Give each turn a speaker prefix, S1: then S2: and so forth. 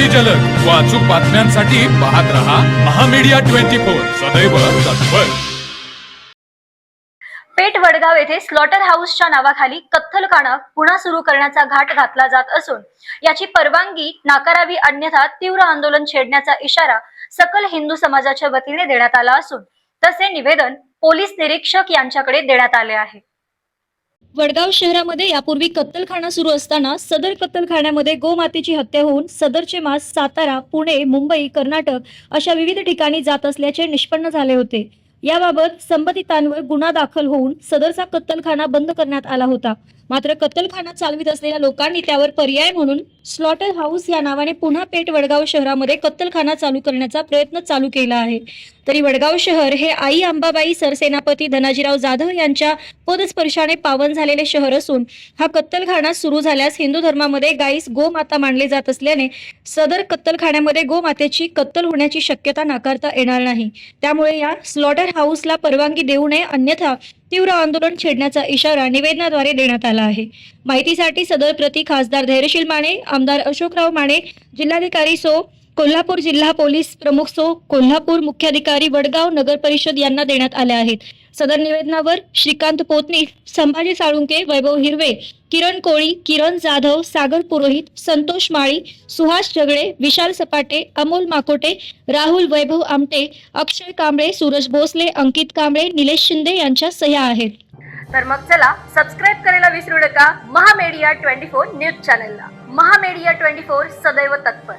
S1: अति जलद. व अचूक बातम्यांसाठी पाहत रहा महामीडिया ट्वेंटी फोर. सदैव तत्पर.
S2: पेठ वडगाव येथे स्लॉटर हाऊसच्या नावाखाली कत्तलखाना पुन्हा सुरू करण्याचा घाट घातला जात असून याची परवानगी नाकारावी अन्यथा तीव्र आंदोलन छेडण्याचा इशारा सकल हिंदू समाजाच्या वतीने देण्यात आला असून तसे निवेदन पोलीस निरीक्षक यांच्याकडे देण्यात आले आहे. वडगाव शहरामध्ये यापूर्वी कत्तलखाना सुरू असताना सदर कत्तलखान्यामध्ये गोमातेची हत्या होऊन सदरचे मास सातारा पुणे मुंबई कर्नाटक अशा विविध ठिकाणी जात असल्याचे निष्पन्न झाले होते. याबाबत संबंधितांवर गुन्हा दाखल होऊन सदरचा कत्तलखाना बंद करण्यात आला होता. मात्र कत्तलखाना चालवित असलेल्या लोकांनी त्यावर पर्याय म्हणून स्लॉटर हाऊस या नावाने पुन्हा पेठ वडगाव शहरामध्ये कत्तलखाना चालू करण्याचा प्रयत्न चालू केला आहे. तरी वडगाव शहर हे आई अंबाबाई सरसेनापती धनाजीराव जाधव यांच्या पदस्पर्शाने पावन झालेले शहर असून हा कत्तलखाना सुरू झाल्यास हिंदू धर्मामध्ये गाईस गोमाता मानले जात असल्याने सदर कत्तलखान्यामध्ये गोमातेची कत्तल होण्याची शक्यता नाकारता येणार नाही. त्यामुळे या स्लॉटर हाऊसला परवानगी देऊ नये अन्यथा तीव्र आंदोलन छेडण्याचा इशारा निवेदनाद्वारे देण्यात आला आहे. माहितीसाठी सदर प्रति खासदार धैर्यशील माने आमदार अशोकराव माने जिल्हाधिकारी सो कोल्हापूर जिल्हा पोलीस प्रमुख सो कोल्हापूर मुख्याधिकारी वडगाव नगर परिषद यांना देण्यात आल्या आहेत. सदर निवेदनावर श्रीकांत पोतनी संभाजी साळुंके वैभव हिरवे किरण कोळी किरण जाधव सागर पुरोहित संतोष माळी सुहास जगळे विशाल सपाटे अमोल माकोटे राहुल वैभव आमटे अक्षय कांबळे सूरज भोसले अंकित कांबळे निलेश शिंदे यांच्या सह्या आहेत. तर मग चला सबस्क्राईब करायला विसरू नका. महामेडिया ट्वेंटी फोर न्यूज चॅनलला. महामेडिया ट्वेंटी फोर सदैव तत्पर.